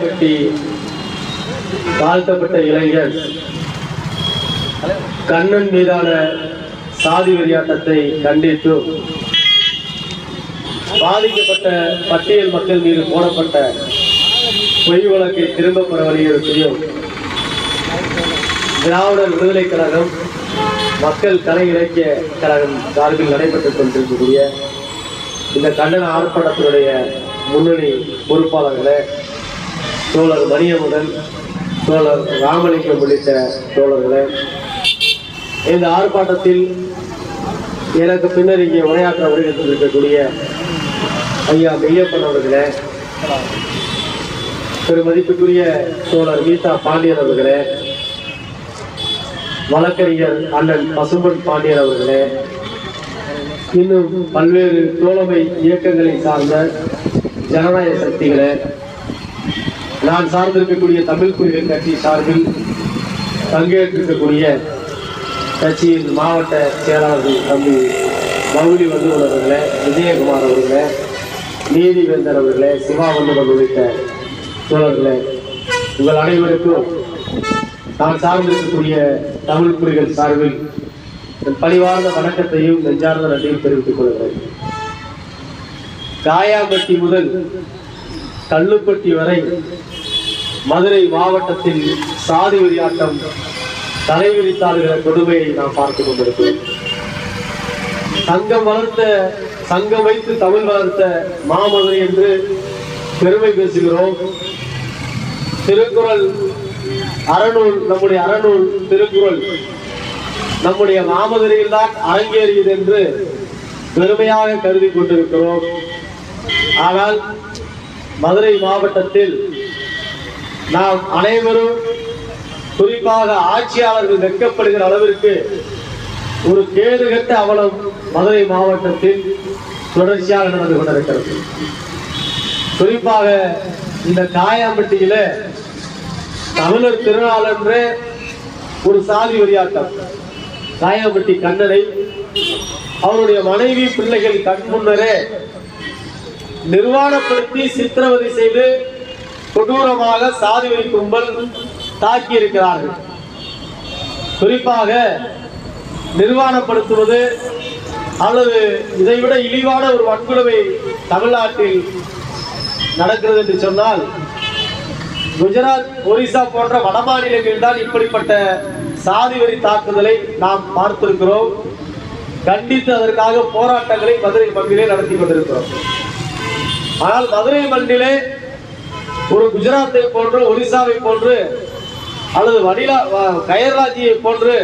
வெட்டி தாழ்த்தப்பட்ட இளைஞர் கண்ணன் மீதான சாதி வெறியாட்டத்தை கண்டித்தும் பாதிக்கப்பட்ட பட்டியல் மக்கள் மீது போடப்பட்ட பொய் வழக்கை திரும்ப பெற வலியுறுத்தியும் திராவிடர் விடுதலை கழகம் மக்கள் கலை இலக்கிய கழகம் சார்பில் நடைபெற்றுக் கொண்டிருக்கக்கூடிய இந்த கண்டன ஆர்ப்பாட்டத்தினுடைய முன்னணி பொறுப்பாளர்களை தோழர் மணியமுடன் தோழர் ராமலிங்கம் உள்ளிட்ட தோழர்களே இந்த ஆர்ப்பாட்டத்தில் எனக்கு பின்னர் இங்கே உரையாற்ற வருகின்றிருக்கக்கூடிய ஐயா மெய்யப்பன் அவர்களே பெருமதிப்புக்குரிய தோழர் கீதா பாண்டியன் அவர்களே வழக்கறிஞர் அண்ணன் பசும்பன் பாண்டியன் அவர்களே இன்னும் பல்வேறு தோழமை இயக்கங்களை சார்ந்த ஜனநாயக சக்திகளை நான் சார்ந்திருக்கக்கூடிய தமிழ் குடிகள் கட்சி சார்பில் பங்கேற்றிருக்கக்கூடிய கட்சியின் மாவட்ட செயலாளர்கள் தம்பி மௌலி வந்தூர் அவர்களே விஜயகுமார் அவர்களே நீதிவேந்தர் அவர்களே சிவாவந்தர் உள்ளிட்ட தோழர்களே உங்கள் அனைவருக்கும் நான் சார்ந்திருக்கக்கூடிய தமிழ் புலிகள் சார்பில் என் பணிவார்ந்த வணக்கத்தையும் நெஞ்சார்ந்த நன்றியும் தெரிவித்துக் கொள்கிறேன். காயாம்பட்டி முதல் கல்லுப்பட்டி வரை மதுரை மாவட்டத்தில் சாதி வெறியாட்டம் தலைவிரித்தாளுகிற கொடுமையை நாம் பார்த்துக் கொண்டிருக்கிறோம். சங்கம் வளர்த்த சங்கம் வைத்து தமிழ் வளர்த்த மாமதுரை என்று பெருமை பேசுகிறோம். திருக்குறள் அறநூல் நம்முடைய அறநூல் திருக்குறள் நம்முடைய மாமதுரையில் தான் அரங்கேறியது என்று பெருமையாக கருதி கொண்டிருக்கிறோம். ஆனால் மதுரை மாவட்டத்தில் நாம் அனைவரும் குறிப்பாக ஆட்சியாளர்கள் வெட்கப்படுகிற அளவிற்கு ஒரு கேடுகட்ட அவலம் மதுரை மாவட்டத்தில் தொடர்ச்சியாக நடந்து கொண்டிருக்கிறது. குறிப்பாக இந்த காயாம்பட்டியில தமிழர் திருநாள் என்று ஒரு சாதி வரியாட்டம் காயாம்பட்டி கண்ணனை அவருடைய மனைவி பிள்ளைகள் கண் முன்னரே நிர்வாணப்படுத்தி சித்திரவதை செய்து கொடூரமாக சாதி கும்பல் தாக்கி இருக்கிறார்கள் குறிப்பாக நிர்வாணப்படுத்துவது அல்லது இதைவிட இழிவான ஒரு வன்கொடுமை தமிழ்நாட்டில் நடக்கிறது என்று சொன்னால் குஜராத் ஒரிசா போன்ற வடமாநிலங்களில் தான் இப்படிப்பட்ட சாதி வரி தாக்குதலை நாம் பார்த்திருக்கிறோம். கண்டித்து அதற்காக போராட்டங்களை மதுரை மண்ணிலே நடத்தி கொண்டிருக்கிறோம். ஆனால் மதுரை மண்ணிலே ஒரு குஜராத்தை போன்று ஒரிசாவை போன்று அல்லது வடிலா கயர்ராஜியை போன்று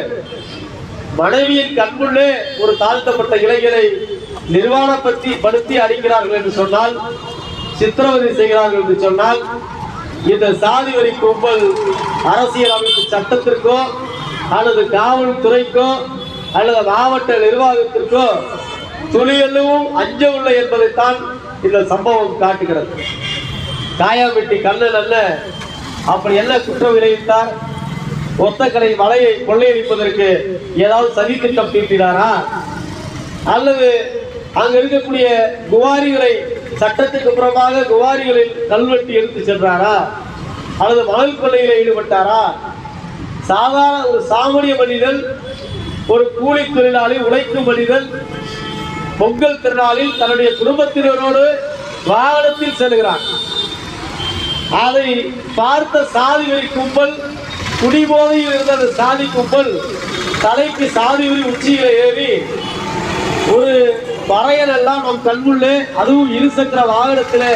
மனைவியின் கண்குள்ளே ஒரு தாழ்த்தப்பட்ட இளைஞரை நிர்வாணப்படுத்தி படுத்தி அடிக்கிறார்கள் என்று சொன்னால் சித்திரவதை செய்கிறார்கள் என்று சொன்னால் இந்த சாதி வரி கும்பல் அரசியல் அமைப்பு சட்டத்திற்கோ அல்லது காவல்துறைக்கோ அல்லது மாவட்ட நிர்வாகத்திற்கோ துளியளவும் அஞ்சவில்லை என்பதைத்தான் இந்த சம்பவம் காட்டுகிறது. காயாம்பட்டி கண்ணன் அல்ல. அப்படி என்ன குற்றம் விளைவித்தார்? ஒத்தக்கடை மலையை கொள்ளையடிப்பதற்கு ஏதாவது சதித்திட்டம் தீட்டினாரா? அல்லது அங்க இருக்கக்கூடிய குவாரிகளை சட்டத்துக்கு புறமாக குவாரிகளில் கல்வெட்டி எடுத்து சென்றாரா? அல்லது மணல் கொள்ளையில ஈடுபட்டாரா? சாதாரண ஒரு சாமானிய மனிதன் ஒரு கூலி தொழிலாளி உழைக்கும் மனிதன் பொங்கல் திருநாளில் தன்னுடைய குடும்பத்தினரோடு வாகனத்தில் செல்கிறான். அதை பார்த்த சாதி கும்பல் குடிபோதையில் இருந்த அந்த சாதி கும்பல் தலைக்கு சாதிவரி உச்சியில ஏறி ஒரு பறையன் எல்லாம் நம் கண்முள்ளே அதுவும் இருசக்கர வாகனத்தில்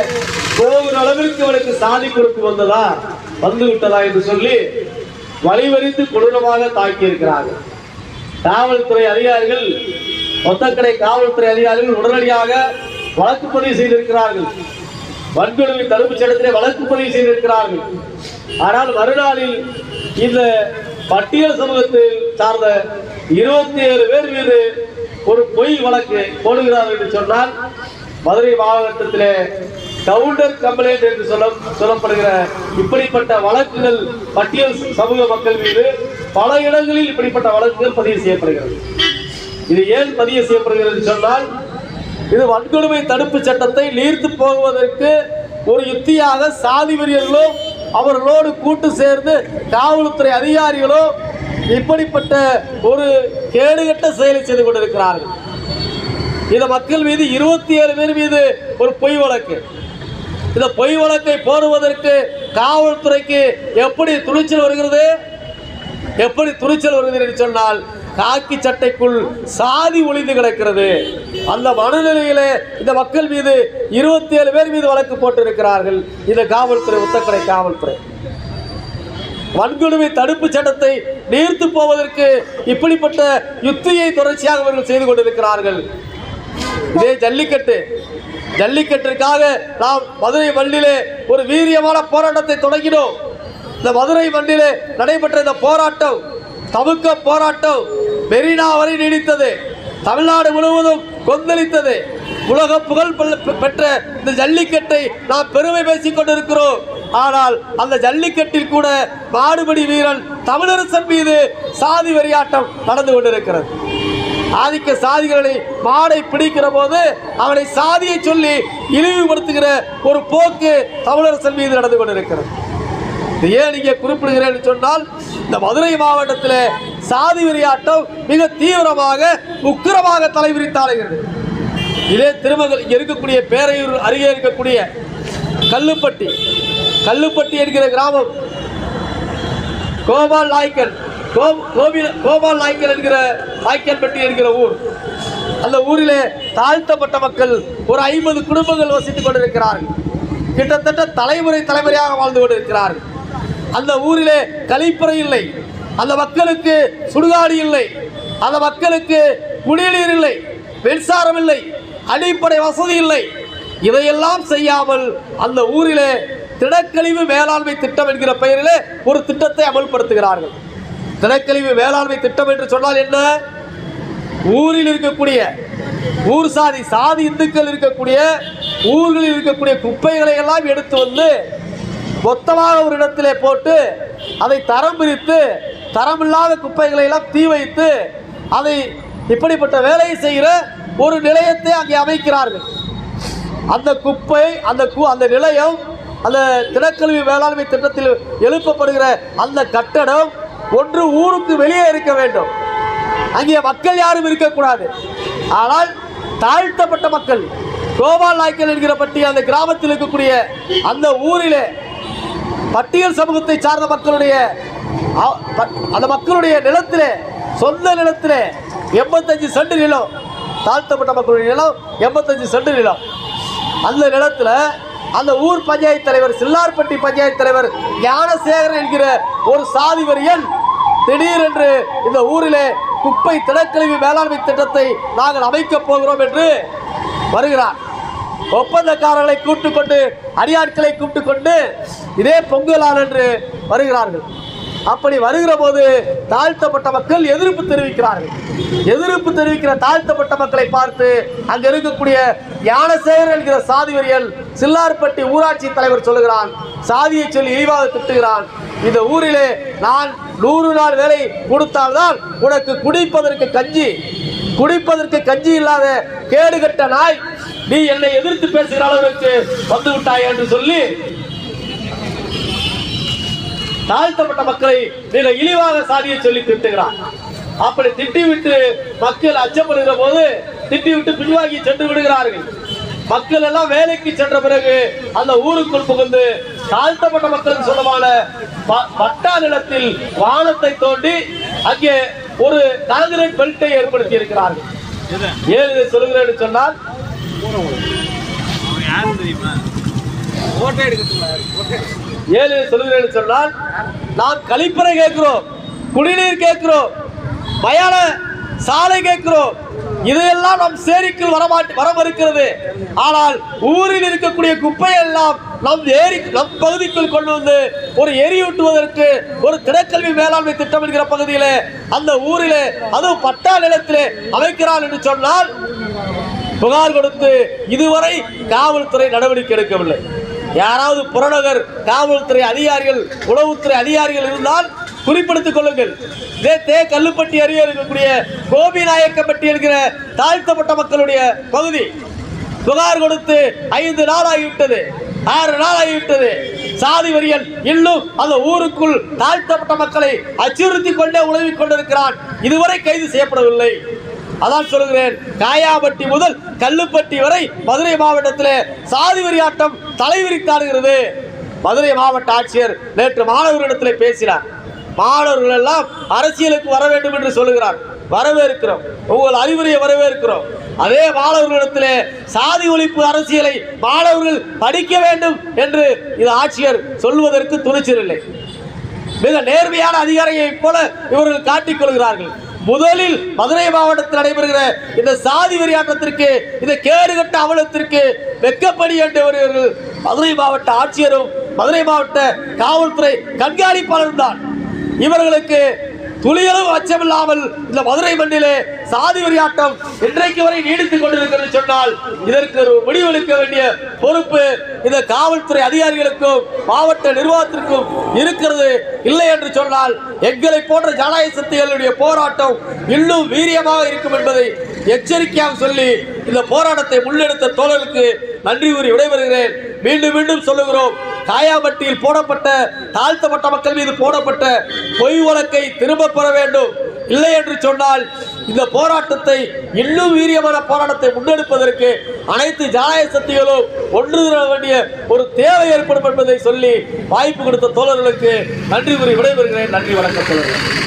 போகிற அளவிற்கு அவனுக்கு சாதி கொடுத்து வந்ததா? வந்து விட்டதா என்று சொல்லி வழிவறித்து கொடூரமாக தாக்கி இருக்கிறார்கள் காவல்துறை அதிகாரிகள் ஒத்தக்கடை காவல்துறை அதிகாரிகள் உடனடியாக வழக்கு பதிவு செய்திருக்கிறார்கள். வன்கொடுமை தடுப்புச் சட்டத்திலே வழக்கு பதிவு செய்திருக்கிறார்கள். ஆனால் மறுநாளில் இந்த பட்டியல் சமூகத்தில் சார்ந்த இருபத்தி ஏழு பேர் மீது ஒரு பொய் வழக்கு போடுகிறார்கள் என்று சொன்னால் மதுரை மாவட்டத்திலே கவுண்டர் கம்ப்ளைண்ட் என்று சொல்ல சொல்லப்படுகிற இப்படிப்பட்ட வழக்குகள் பட்டியல் சமூக மக்கள் மீது பல இடங்களில் இப்படிப்பட்ட வழக்குகள் பதிவு செய்யப்படுகிறது. இது ஏன் பதிவு செய்யப்படுகிறது என்று சொன்னால் இது வன்கொடுமை தடுப்பு சட்டத்தை நீர்த்து போகுவதற்கு ஒரு யுத்தியாக சாதி வெறியர்களும் அவர்களோடு கூட்டு சேர்ந்து காவல்துறை அதிகாரிகளும் இப்படிப்பட்ட ஒரு கேடுகட்ட செயலை செய்து கொண்டிருக்கிறார்கள். இந்த மக்கள் மீது இருபத்தி ஏழு பேர் மீது ஒரு பொய் வழக்கு. இந்த பொய் வழக்கை போடுவதற்கு காவல்துறைக்கு எப்படி துணிச்சல் வருகிறது? எப்படி துணிச்சல் வருகிறது என்று சொன்னால் காக்கி சட்டைக்குள் சாதி ஒளிந்து கிடக்கிறது. அந்த மனநிலையிலே இந்த மக்கள் மீது இருபத்தி ஏழு பேர் மீது வழக்கு போட்டிருக்கிறார்கள். இந்த காவல்துறை உத்தக்கடை காவல்துறை. வன்கொடுமை தடுப்பு சட்டத்தை நீர்த்து போவதற்கு இப்படிப்பட்ட யுத்தியை தொடர்ச்சியாக அவர்கள் செய்து கொண்டிருக்கிறார்கள். இதே ஜல்லிக்கட்டு. ஜல்லிக்கட்டிற்காக நாம் மதுரை மண்ணிலே ஒரு வீரியமான போராட்டத்தை தொடங்கினோம். இந்த மதுரை மண்ணிலே நடைபெற்ற இந்த போராட்டம் தவுக்க போராட்டம் மெரினா வரை நீடித்தது. தமிழ்நாடு முழுவதும் கொந்தளித்தது. உலக புகழ் பெ- பெற்ற இந்த ஜல்லிக்கட்டை நாம் பெருமை பேசிக் கொண்டிருக்கிறோம். ஆனால் அந்த ஜல்லிக்கட்டில் கூட மாடுபடி வீரன் தமிழரசன் மீது சாதி வெறியாட்டம் நடந்து கொண்டிருக்கிறது. ஆதிக்க சாதிகளை மாடை பிடிக்கிற போது அவனை சாதியை சொல்லி இழிவுபடுத்துகிற ஒரு போக்கு தமிழரசன் மீது நடந்து கொண்டிருக்கிறது. ஏன் இங்கே குறிப்பிடுகிறேன் சொன்னால் இந்த மதுரை மாவட்டத்தில் சாதி விளையாட்டம் மிக தீவிரமாக உக்கிரமாக தலைவிரித்தாளுகிறது இதே திருமகள் இங்கே இருக்கக்கூடிய பேரையூர் அருகே இருக்கக்கூடிய கல்லுப்பட்டி. கல்லுப்பட்டி என்கிற கிராமம். கோபால் நாய்க்கன். கோ- கோவில் கோபால் நாய்க்கல் என்கிற நாய்க்கன்பட்டி என்கிற ஊர். அந்த ஊரிலே தாழ்த்தப்பட்ட மக்கள் ஒரு ஐம்பது குடும்பங்கள் வசித்துக் கொண்டிருக்கிறார்கள். கிட்டத்தட்ட தலைமுறை தலைமுறையாக வாழ்ந்து கொண்டிருக்கிறார்கள். அந்த ஊரிலே கழிப்பறை இல்லை. அந்த மக்களுக்கு சுடுகாடு இல்லை. அந்த மக்களுக்கு குடிநீர் இல்லை. மின்சாரம் இல்லை. அடிப்படை வசதி இல்லை. இதையெல்லாம் செய்யாமல் அந்த ஊரிலே திடக்கழிவு மேலாண்மை திட்டம் என்கிற பெயரிலே ஒரு திட்டத்தை அமல்படுத்துகிறார்கள். திடக்கழிவு மேலாண்மை திட்டம் என்று சொன்னால் என்ன? ஊரில் இருக்கக்கூடிய ஊர் சாதி சாதி இந்துக்கள் இருக்கக்கூடிய ஊர்களில் இருக்கக்கூடிய குப்பைகளை எல்லாம் எடுத்து வந்து மொத்தமாக ஒரு இடத்திலே போட்டு அதை தரம் பிரித்து தரமில்லாத குப்பைகளை எல்லாம் தீ வைத்து அதை இப்படிப்பட்ட வேலையை செய்கிற ஒரு நிலையத்தை அங்கே அமைக்கிறார்கள். அந்த குப்பை அந்த கு- அந்த நிலையம் அந்த திடக்கல்வி வேளாண்மை திட்டத்தில் எழுப்பப்படுகிற அந்த கட்டடம் ஒன்று ஊருக்கு வெளியே இருக்க வேண்டும். அங்கே மக்கள் யாரும் இருக்கக்கூடாது. ஆனால் தாழ்த்தப்பட்ட மக்கள் கோபால் நாய்க்கல் என்கிற பட்டி அந்த கிராமத்தில் இருக்கக்கூடிய அந்த ஊரிலே பட்டியல் சமூகத்தை சார்ந்த மக்களுடைய அந்த மக்களுடைய நிலத்திலே சொந்த நிலத்திலே எண்பத்தஞ்சு சென்ட் நிலம் தாழ்த்தப்பட்ட மக்களுடைய நிலம் எண்பத்தஞ்சு சென்ட் நிலம். அந்த நிலத்தில் அந்த ஊர் பஞ்சாயத்து தலைவர் சில்லார்பட்டி பஞ்சாயத்து தலைவர் ஞானசேகரன் என்கிற ஒரு சாதி வரியன் திடீரென்று இந்த ஊரிலே குப்பை திடக்கழிவு மேலாண்மை திட்டத்தை நாங்கள் அமைக்கப் போகிறோம் என்று வருகிறார். ஒப்பந்தக்காரர்களை கூப்பிட்டு கொண்டு அடியாட்களை கூப்பிட்டு கொண்டு இதே பொங்கலான் என்று வருகிறார்கள். அப்படி வருகிற போது தாழ்த்தப்பட்ட மக்கள் எதிர்ப்பு தெரிவிக்கிறார்கள். எதிர்ப்பு தெரிவிக்கிற தாழ்த்தப்பட்ட மக்களை பார்த்து அங்க இருக்கக்கூடிய ஞானசேகர் என்கிற சாதிவரியல் சில்லார்பட்டி ஊராட்சி தலைவர் சொல்லுகிறான். சாதியை சொல்லி இழிவாக திட்டுகிறான். இந்த ஊரிலே நான் நூறு நாள் வேலை கொடுத்தால்தான் உனக்கு குடிப்பதற்கு கஞ்சி. குடிப்பதற்கு கஞ்சி இல்லாத கேடுகட்ட நாய் நீ என்னை எதிர்த்து பேசுகிற அளவுக்கு வந்து விட்டாய் என்று சொல்லி தாழ்த்தப்பட்ட மக்களை மிக இழிவாக சாதியை சொல்லி திட்டுகிறான். அப்படி திட்டிவிட்டு மக்கள் அச்சப்படுகிற போது திட்டிவிட்டு பின்வாங்கி சென்று விடுகிறார்கள். மக்கள் எல்லாம் வேலைக்கு சென்ற பிறகு அந்த ஊருக்குள் புகுந்து தாழ்த்தப்பட்ட மக்களுக்கு சொந்தமான ப- பட்டா நிலத்தில் வானத்தை தோண்டி அங்கே ஒரு காங்கிரீட் பெல்ட்டை ஏற்படுத்தி இருக்கிறார்கள். ஏன் இதை சொல்கிறேன் சொன்னால் ஏழு சொல்கிறேன்னு சொன்னால் நாம் கழிப்பறை கேட்கிறோம் குடிநீர் கேட்கிறோம் மயான சாலை கேட்கிறோம் இதையெல்லாம் நம் சேரிக்குள் வரமாட்டு வரவிருக்கிறது. ஆனால் ஊரில் இருக்கக்கூடிய குப்பையெல்லாம் நம் ஏரி நம் பகுதிக்குள் கொண்டு வந்து ஒரு எரியூட்டுவதற்கு ஒரு திடக்கல்வி மேலாண்மை திட்டம் என்கிற பகுதியிலே அந்த ஊரிலே அதுவும் பட்டா நிலத்திலே அமைக்கிறான் என்று சொன்னால் புகார் கொடுத்து இதுவரை காவல்துறை நடவடிக்கை எடுக்கவில்லை. யாராவது புறநகர் காவல்துறை அதிகாரிகள் உளவுத்துறை அதிகாரிகள் இருந்தால் குறிப்பிடுத்திக் கொள்ளுங்கள். இதே தே கல்லுப்பட்டி அருகே இருக்கக்கூடிய கோபிநாயக்கப்பட்டி இருக்கிற தாழ்த்தப்பட்ட மக்களுடைய பகுதி. புகார் கொடுத்து ஐந்து நாள் ஆகிவிட்டது ஆறு நாள் ஆகிவிட்டது சாதி வரியல் இன்னும் அந்த ஊருக்குள் தாழ்த்தப்பட்ட மக்களை அச்சுறுத்தி கொண்டே உழவி கொண்டிருக்கிறான். இதுவரை கைது செய்யப்படவில்லை. அதான் சொல்கிறேன் காயாபட்டி முதல் கல்லுப்பட்டி வரை மதுரை மாவட்டத்தில் சாதி வரியாட்டம் தலைவிரித்தாடுகிறது. மதுரை மாவட்ட ஆட்சியர் நேற்று மாணவர்களிடத்தில் பேசினார். மாணவர்கள் எல்லாம் அரசியலுக்கு வர வேண்டும் என்று சொல்லுகிறார். வரவேற்கிறோம். உங்கள் அறிவுரையை வரவேற்கிறோம். அதே மாணவர்களிடத்திலே சாதி ஒழிப்பு அரசியலை மாணவர்கள் படிக்க வேண்டும் என்று இது ஆட்சியர் சொல்வதற்கு துணிச்சலில்லை மிக நேர்மையான அதிகாரியை போல இவர்கள் காட்டிக் கொள்கிறார்கள். முதலில் மதுரை மாவட்டத்தில் நடைபெறுகிற இந்த சாதி வெறியாட்டத்திற்கு இந்த கேடுகட்ட அவலத்திற்கு வெக்கப்படி என்றவர்கள் மதுரை மாவட்ட ஆட்சியரும் மதுரை மாவட்ட காவல்துறை கண்காணிப்பாளரும் தான். இவர்களுக்கு துளியளவு அச்சமில்லாமல் இந்த மதுரை மண்ணிலே சாதி வரியாட்டம் இன்றைக்கு வரை நீடித்துக் கொண்டிருக்கிறது சொன்னால் இதற்கு ஒரு முடிவெடுக்க வேண்டிய பொறுப்பு இந்த காவல்துறை அதிகாரிகளுக்கும் மாவட்ட நிர்வாகத்திற்கும் இருக்கிறது. இல்லை என்று சொன்னால் எங்களை போன்ற ஜனநாயக சக்திகளுடைய போராட்டம் இன்னும் வீரியமாக இருக்கும் என்பதை எச்சரிக்கையாக சொல்லி இந்த போராட்டத்தை முன்னெடுத்த தோழர்களுக்கு நன்றி கூறி விடைபெறுகிறேன். மீண்டும் மீண்டும் சொல்லுகிறோம். காயாபட்டியில் போடப்பட்ட தாழ்த்தப்பட்ட மக்கள் மீது போடப்பட்ட பொய் வழக்கை திரும்ப பெற வேண்டும். இல்லை என்று சொன்னால் இந்த போராட்டத்தை இன்னும் வீரியமான போராட்டத்தை முன்னெடுப்பதற்கு அனைத்து ஜனநாயக சக்திகளும் ஒன்று வேண்டிய ஒரு தேவை ஏற்படும் என்பதை சொல்லி வாய்ப்பு கொடுத்த தோழர்களுக்கு நன்றி கூறி விடைபெறுகிறேன். நன்றி வணக்கம் தோழர்கள்.